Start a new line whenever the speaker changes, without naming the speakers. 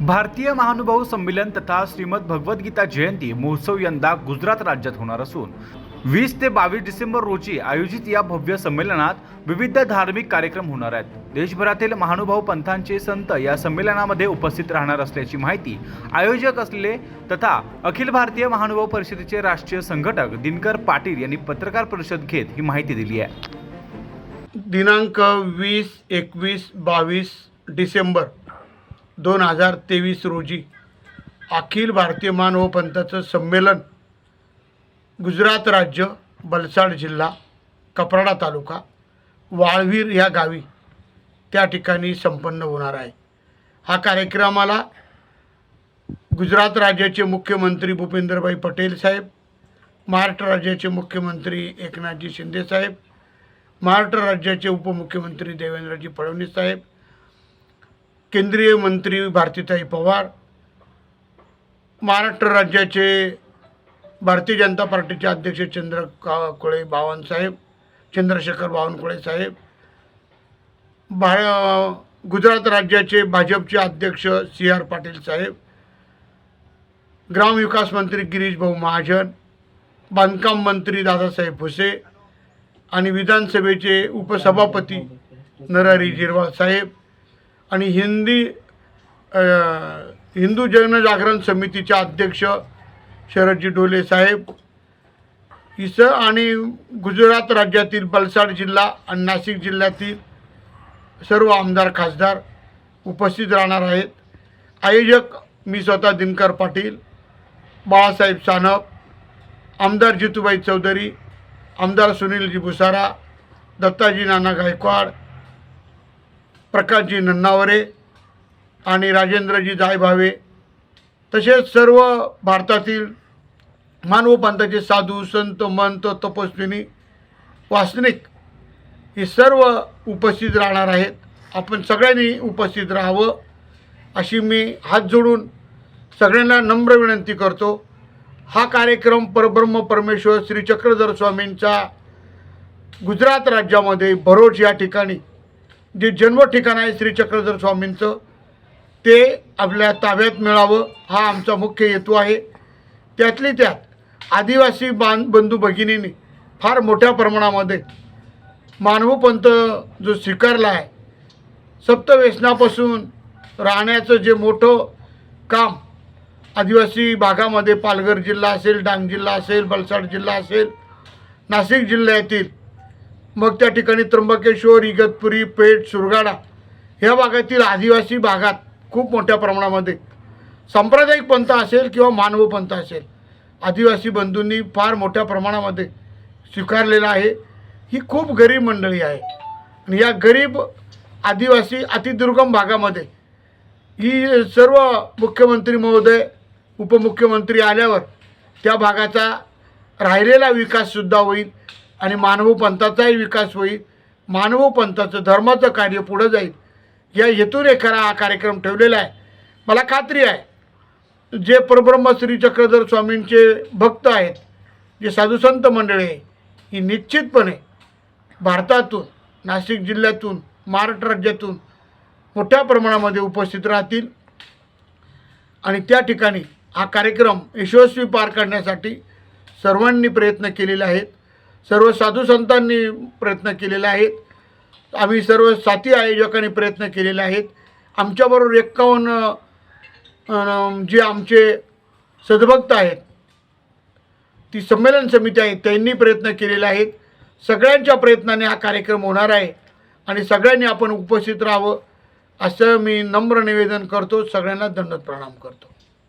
भारतीय महानुभाव संमेलन तथा श्रीमद भगवद्गीता जयंती महोत्सव यंदा गुजरात राज्यात होणार असून वीस ते बावीस डिसेंबर रोजी आयोजित या भव्य संमेलनात विविध धार्मिक कार्यक्रम होणार आहेत. देशभरातील महानुभाव पंथांचे संत या संमेलनामध्ये उपस्थित राहणार असल्याची माहिती आयोजक असलेले तथा अखिल भारतीय महानुभाव परिषदेचे राष्ट्रीय संघटक दिनकर पाटील यांनी पत्रकार परिषद घेत ही माहिती दिली आहे.
दिनांक वीस एकवीस बावीस डिसेंबर दोन हजार तेवीस रोजी अखिल भारतीय मानव पंथाचं संमेलन गुजरात राज्य बलसाड जिल्हा कपराडा तालुका वाळवीर या गावी त्या ठिकाणी संपन्न होणार आहे. हा कार्यक्रमाला गुजरात राज्याचे मुख्यमंत्री भूपेंद्रभाई पटेल साहेब महाराष्ट्र राज्याचे मुख्यमंत्री एकनाथजी शिंदे साहेब महाराष्ट्र राज्याचे उपमुख्यमंत्री देवेंद्रजी फडणवीस साहेब केंद्रीय मंत्री भारतीताई पवार महाराष्ट्र राज्याचे भारतीय जनता पार्टीचे अध्यक्ष चंद्र का कोळे बावनसाहेब चंद्रशेखर बावनकुळे साहेब भा गुजरात राज्याचे भाजपचे अध्यक्ष सी आर पाटील साहेब ग्रामविकास मंत्री गिरीश भाऊ महाजन बांधकाम मंत्री दादासाहेब भुसे आणि विधानसभेचे उपसभापती नरहरी जिरवाळ साहेब आणि हिंदी हिंदू जनजागरण समितीचे अध्यक्ष शरदजी डोले साहेब इस आणि गुजरात राज्यातील बलसाड जिल्हा आणि नाशिक जिल्ह्यातील सर्व आमदार खासदार उपस्थित राहणार आहेत. आयोजक मी स्वतः दिनकर पाटील बाळासाहेब सानप आमदार जितूबाई चौधरी आमदार सुनीलजी भुसारा दत्ताजी नाना गायकवाड प्रकाशजी नन्नावरे आणि राजेंद्रजी जायभावे तसेच सर्व भारतातील मानव पंथाचे साधू संत मंत तपस्विनी वासनिक हे सर्व उपस्थित राहणार आहेत. आपण सगळ्यांनी उपस्थित राहावं अशी मी हात जोडून सगळ्यांना नम्र विनंती करतो. हा कार्यक्रम परब्रह्म परमेश्वर श्री चक्रधर स्वामींचा गुजरात राज्यामध्ये भरोच या ठिकाणी जे जन्म ठिकाण आहे श्री चक्रधर स्वामींचं ते आपल्या ताब्यात मिळावं हा आमचा मुख्य हेतू आहे. त्यातली त्यात आदिवासी बांध बंधू भगिनींनी फार मोठ्या प्रमाणामध्ये मानवपंथ जो स्वीकारला आहे सप्तव्यसनापासून राहण्याचं जे मोठं काम आदिवासी भागामध्ये पालघर जिल्हा असेल डांग जिल्हा असेल बलसाड जिल्हा असेल नाशिक जिल्ह्यातील मग त्या ठिकाणी त्र्यंबकेश्वर इगतपुरी पेठ सुरगाडा ह्या भागातील आदिवासी भागात खूप मोठ्या प्रमाणामध्ये सांप्रदायिक पंथ असेल किंवा मानव पंथ असेल आदिवासी बंधूंनी फार मोठ्या प्रमाणामध्ये स्वीकारलेलं आहे. ही खूप गरीब मंडळी आहे. आणि या गरीब आदिवासी अतिदुर्गम भागामध्ये ही सर्व मुख्यमंत्री महोदय उपमुख्यमंत्री आल्यावर त्या भागाचा राहिलेला विकाससुद्धा होईल. आणि मानव पंथाचाही विकास होईल मानव पंथाचं धर्माचं कार्य पुढं जाईल. या हेतूने खरा हा कार्यक्रम ठेवलेला आहे. मला खात्री आहे जे परब्रह्म श्री चक्रधर स्वामींचे भक्त आहेत जे साधुसंत मंडळी आहे ही निश्चितपणे भारतातून नाशिक जिल्ह्यातून महाराष्ट्र राज्यातून मोठ्या प्रमाणामध्ये उपस्थित राहतील. आणि त्या ठिकाणी हा कार्यक्रम यशस्वी पार करण्यासाठी सर्वांनी प्रयत्न केलेले आहेत. सर्व साधू संतांनी प्रयत्न केलेले आहेत. आम्ही सर्व साथी आयोजकांनी प्रयत्न केलेले आहेत. आमच्याबरोबर एक्कावन्न जे आमचे सद्भक्त आहेत ती संमेलन समिती आहे त्यांनी प्रयत्न केलेले आहेत. सगळ्यांच्या प्रयत्नाने हा कार्यक्रम होणार आहे आणि सगळ्यांनी आपण उपस्थित राहावं असं मी नम्र निवेदन करतो. सगळ्यांना दंडत प्रणाम करतो.